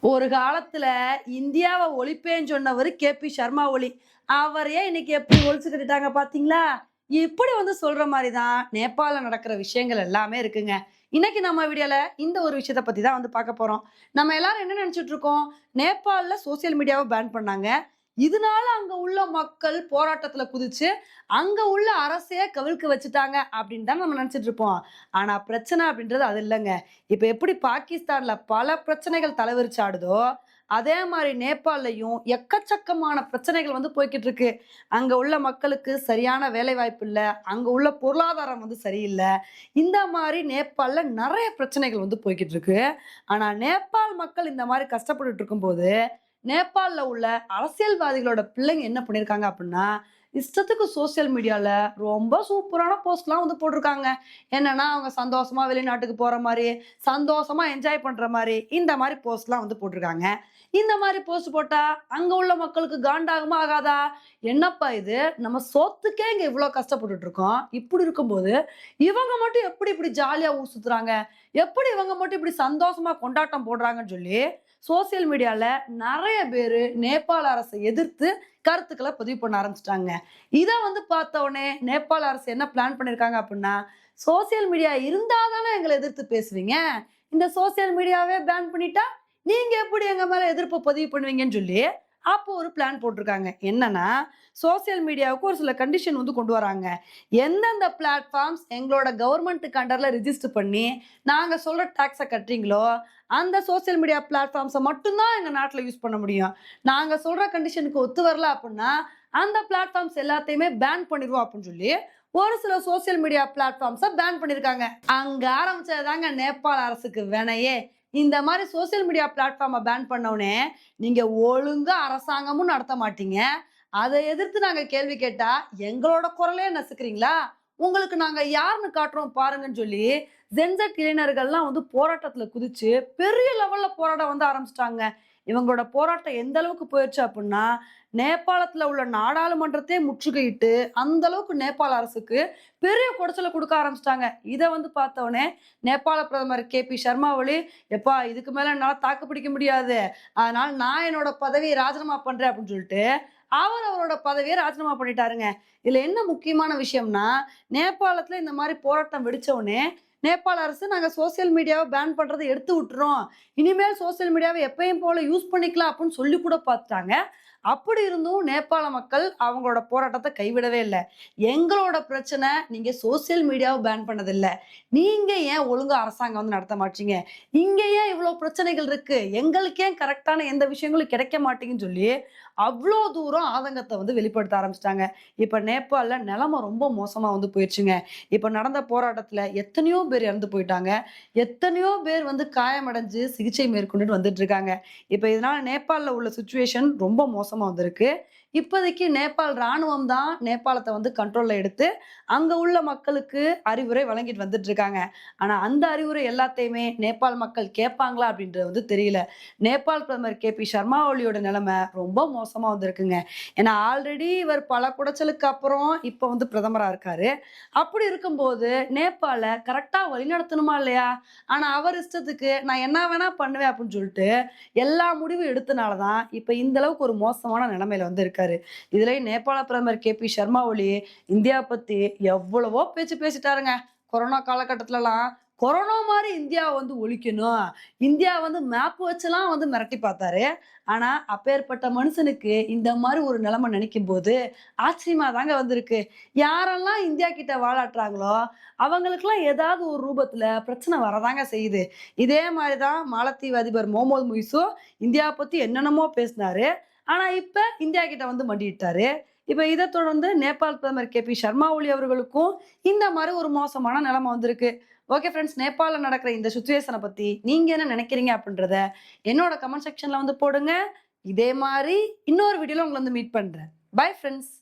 ஒரு காலத்துல இந்தியாவை ஒழிப்பேன்னு சொன்னவர் கே. பி. சர்மா ஒளி. அவரையே இன்னைக்கு எப்படி ஒழிச்சு கட்டிட்டாங்க பாத்தீங்களா? இப்படி வந்து சொல்ற மாதிரி தான் நேபாளில் நடக்கிற விஷயங்கள் எல்லாமே இருக்குங்க. இன்னைக்கு நம்ம வீடியோல இந்த ஒரு விஷயத்த பத்தி தான் வந்து பார்க்க போறோம். நம்ம எல்லாரும் என்ன நினைச்சிட்டு இருக்கோம்? நேபாளில் சோசியல் மீடியாவை பேன் பண்ணாங்க. இதனால அங்க உள்ள மக்கள் போராட்டத்துல குதிச்சு அங்க உள்ள அரசே கவிழ்க்க வச்சுட்டாங்க அப்படின்னு தான் நம்ம நினைச்சிட்டு இருப்போம். ஆனா பிரச்சனை அப்படின்றது அது இல்லைங்க. இப்ப எப்படி பாகிஸ்தான்ல பல பிரச்சனைகள் தலைவிரிச்சாடுதோ அதே மாதிரி நேபாளையும் எக்கச்சக்கமான பிரச்சனைகள் வந்து போய்கிட்டு இருக்கு. அங்க உள்ள மக்களுக்கு சரியான வேலை வாய்ப்பு இல்லை. அங்க உள்ள பொருளாதாரம் வந்து சரியில்லை. இந்த மாதிரி நேபாளில் நிறைய பிரச்சனைகள் வந்து போய்கிட்டு இருக்கு. ஆனா நேபாள் மக்கள் இந்த மாதிரி கஷ்டப்பட்டுட்டு இருக்கும்போது நேபாளில் உள்ள அரசியல்வாதிகளோட பிள்ளைங்க என்ன பண்ணியிருக்காங்க அப்படின்னா இஷ்டத்துக்கு சோஷியல் மீடியாவில் ரொம்ப சூப்பரான போஸ்ட்லாம் வந்து போட்டிருக்காங்க. என்னன்னா அவங்க சந்தோஷமாக வெளிநாட்டுக்கு போகிற மாதிரி சந்தோஷமாக என்ஜாய் பண்ணுற மாதிரி இந்த மாதிரி போஸ்ட்லாம் வந்து போட்டிருக்காங்க. இந்த மாதிரி போஸ்ட் போட்டால் அங்கே உள்ள மக்களுக்கு காண்டாகுமா ஆகாதா? என்னப்பா இது? நம்ம சொத்துக்கே இங்கே இவ்வளோ கஷ்டப்பட்டுட்டு இருக்கோம் இப்படி இருக்கும்போது இவங்க மட்டும் எப்படி இப்படி ஜாலியாக ஊர் சுற்றுறாங்க எப்படி இவங்க மட்டும் இப்படி சந்தோஷமாக கொண்டாட்டம் போடுறாங்கன்னு சொல்லி சோசியல் மீடியாவில் நிறைய பேர் நேபாள அரசை எதிர்த்து கருத்துக்களை பதிவு பண்ண ஆரம்பிச்சிட்டாங்க. இதை வந்து பார்த்த உடனே நேபாள அரசு என்ன பிளான் பண்ணியிருக்காங்க அப்படின்னா சோசியல் மீடியா இருந்தால் தானே எங்களை எதிர்த்து பேசுவீங்க? இந்த சோசியல் மீடியாவே பேன் பண்ணிட்டா நீங்கள் எப்படி எங்கள் மேலே எதிர்ப்பு பதிவு பண்ணுவீங்கன்னு சொல்லி அப்போ ஒரு பிளான் போட்டிருக்காங்க. என்னன்னா சோசியல் மீடியாவுக்கு ஒரு சில கண்டிஷன் வந்து கொண்டு வராங்க. எந்தெந்த பிளாட்ஃபார்ம்ஸ் எங்களோட கவர்மெண்ட்டுக்கு அண்டரில் ரிஜிஸ்டர் பண்ணி நாங்கள் சொல்கிற டேக்ஸை கட்டுறீங்களோ அந்த சோசியல் மீடியா பிளாட்ஃபார்ம்ஸை மட்டும்தான் எங்கள் நாட்டில் யூஸ் பண்ண முடியும். நாங்கள் சொல்கிற கண்டிஷனுக்கு ஒத்து வரல அப்படின்னா அந்த பிளாட்ஃபார்ம்ஸ் எல்லாத்தையுமே பேன் பண்ணிடுவோம் அப்படின்னு சொல்லி ஒரு சில சோசியல் மீடியா பிளாட்ஃபார்ம்ஸை பேன் பண்ணியிருக்காங்க அங்கே ஆரம்பிச்சதாங்க நேபாள அரசுக்கு வேணையே இந்த மாதிரி சோசியல் மீடியா பிளாட்ஃபார்மை பேன் பண்ணவுடனே நீங்கள் ஒழுங்காக அரசாங்கமும் நடத்த மாட்டீங்க. அதை எதிர்த்து நாங்கள் கேள்வி கேட்டா எங்களோட குரலே நசுக்கிறீங்களா? உங்களுக்கு நாங்கள் யாருன்னு காட்டுறோம் பாருங்கன்னு சொல்லி ஜென்செட் இளைஞர்கள்லாம் வந்து போராட்டத்தில் குதிச்சு பெரிய லெவலில் போராட்டம் வந்து ஆரம்பிச்சிட்டாங்க. இவங்களோட போராட்டம் எந்த அளவுக்கு போயிடுச்சு அப்படின்னா நேபாளத்தில் உள்ள நாடாளுமன்றத்தையே முற்றுகையிட்டு அந்த அளவுக்கு நேபாள அரசுக்கு பெரிய குடைச்சலை கொடுக்க ஆரம்பிச்சிட்டாங்க. இதை வந்து பார்த்தவொடனே நேபாள பிரதமர் கே பி சர்மா ஒளி எப்பா இதுக்கு மேலே என்னால் தாக்கு பிடிக்க முடியாது. அதனால் நான் என்னோட பதவியை ராஜினாமா பண்ணுறேன் அப்படின்னு சொல்லிட்டு அவர் அவரோட பதவியை ராஜினாமா பண்ணிட்டாருங்க. இதில் என்ன முக்கியமான விஷயம்னா நேபாளத்தில் இந்த மாதிரி போராட்டம் வெடிச்ச நேபாள அரசு நாங்கள் சோசியல் மீடியாவை பேன் பண்ணுறதை எடுத்து விட்டுறோம். இனிமேல் சோசியல் மீடியாவை எப்பயும் போல் யூஸ் பண்ணிக்கலாம் அப்படின்னு சொல்லி கூட பார்த்துட்டாங்க. அப்படி இருந்தும் நேபாள மக்கள் அவங்களோட போராட்டத்தை கைவிடவே இல்லை. எங்களோட பிரச்சனை நீங்க சோசியல் மீடியாவை பேன் பண்ணதில்லை. நீங்க ஏன் ஒழுங்கா அரசாங்கம் வந்து நடத்த மாட்டீங்க? இங்க ஏன் இவ்வளோ பிரச்சனைகள் இருக்கு? எங்களுக்கு ஏன் கரெக்டான எந்த விஷயங்களும் கிடைக்க மாட்டேங்குன்னு சொல்லி அவ்வளோ தூரம் ஆதங்கத்தை வந்து வெளிப்படுத்த ஆரம்பிச்சிட்டாங்க. இப்போ நேபாளில் நிலைமை ரொம்ப மோசமாக வந்து போயிடுச்சுங்க. இப்போ நடந்த போராட்டத்தில் எத்தனையோ பேர் இறந்து போயிட்டாங்க. எத்தனையோ பேர் வந்து காயமடைஞ்சு சிகிச்சை மேற்கொண்டுட்டு வந்துட்டு இருக்காங்க. இப்போ இதனால நேபாளில் உள்ள சுச்சுவேஷன் ரொம்ப மோசம் மோசமாக வந்திருக்கு. இப்போதைக்கு நேபாள் ராணுவம் தான் நேபாளத்தை வந்து கண்ட்ரோலில் எடுத்து அங்கே உள்ள மக்களுக்கு அறிவுரை வழங்கிட்டு வந்துட்டு இருக்காங்க. ஆனால் அந்த அறிவுரை எல்லாத்தையுமே நேபாள் மக்கள் கேட்பாங்களா அப்படின்றது வந்து தெரியல. நேபாள் பிரதமர் கே. பி. சர்மா ஒலியோட நிலைமை ரொம்ப மோசமாக வந்திருக்குங்க. ஏன்னா ஆல்ரெடி இவர் பல குடைச்சலுக்கு அப்புறம் இப்போ வந்து பிரதமராக இருக்காரு. அப்படி இருக்கும்போது நேபாளை கரெக்டாக வழிநடத்தணுமா இல்லையா? ஆனால் அவர் இஷ்டத்துக்கு நான் என்ன வேணா பண்ணுவேன் அப்படின்னு சொல்லிட்டு எல்லா முடிவும் எடுத்தனால தான் இப்போ இந்த அளவுக்கு ஒரு மோசமான நிலைமையில வந்து இருக்காரு. இதுலயும் நேபாள பிரதமர் கே பி சர்மா ஒலி இந்தியா பத்தி எவ்வளவோ பேச்சு பேசிட்டாருங்க. கொரோனா காலகட்டத்திலலாம் கொரோனா மாதிரி இந்தியாவை வந்து ஒழிக்கணும். இந்தியா வந்து மேப் வச்சுலாம் வந்து மிரட்டி பார்த்தாரு. ஆனா அப்பேற்பட்ட மனுஷனுக்கு இந்த மாதிரி ஒரு நிலைமை நினைக்கும் போது ஆச்சரியமா தாங்க வந்திருக்கு. யாரெல்லாம் இந்தியா கிட்ட வாழாட்டுறாங்களோ அவங்களுக்குலாம் ஏதாவது ஒரு ரூபத்துல பிரச்சனை வரதாங்க செய்யுது. இதே மாதிரி தான் மாலத்தீவு அதிபர் மொஹமது முய்சு இந்தியா பத்தி என்னென்னமோ பேசினாரு. ஆனால் இப்போ இந்தியா கிட்ட வந்து மண்டிட்டாரு. இப்போ இதை தொடர்ந்து நேபாள் பிரதமர் கே பி சர்மா ஒலி அவர்களுக்கும் இந்த மாதிரி ஒரு மோசமான நிலைமை வந்திருக்கு. ஓகே ஃப்ரெண்ட்ஸ் நேபாளில் நடக்கிற இந்த சுச்சுவேஷனை பற்றி நீங்கள் என்ன நினைக்கிறீங்க அப்படின்றத என்னோட கமெண்ட் செக்ஷனில் வந்து போடுங்க. இதே மாதிரி இன்னொரு வீடியோவில் உங்களை வந்து மீட் பண்ணுறேன் பை ஃப்ரெண்ட்ஸ்